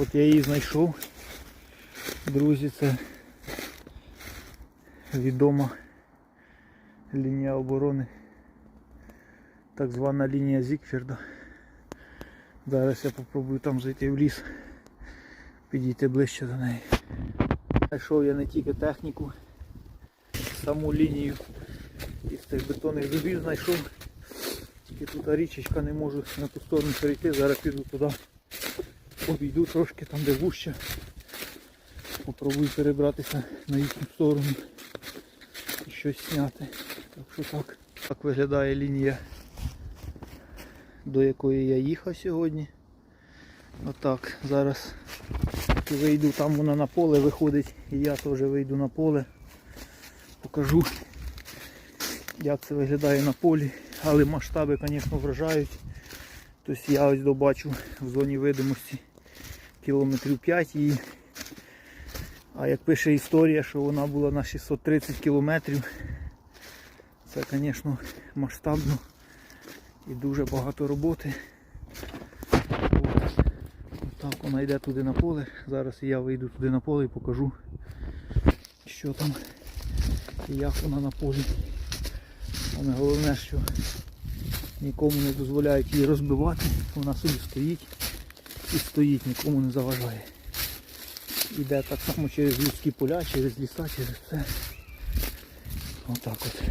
От я її знайшов. Друзі, це відома лінія оборони. Так звана лінія Зікферда. Зараз я попробую там зайти в ліс, підійти ближче до неї. Знайшов я не тільки техніку, саму лінію із цих бетонних зубів знайшов. Тільки тут річечка не можу на ту сторону перейти, зараз піду туди, обійду трошки там де вужче. Попробую перебратися на їхню сторону і щось зняти. Так що так. Так виглядає лінія, до якої я їхав сьогодні. Отак, зараз вийду, там вона на поле виходить і я теж вийду на поле. Покажу як це виглядає на полі. Але масштаби, звісно, вражають. Тобто я ось добачу в зоні видимості кілометрів 5 і а як пише історія, що вона була на 630 кілометрів, це, звісно, масштабно і дуже багато роботи. От. Так вона йде туди на поле. Зараз я вийду туди на поле і покажу, що там і як вона на полі. Саме головне, що нікому не дозволяють її розбивати. Вона собі стоїть і стоїть, нікому не заважає. Іде так само через людські поля, через ліса, через все. Отак от.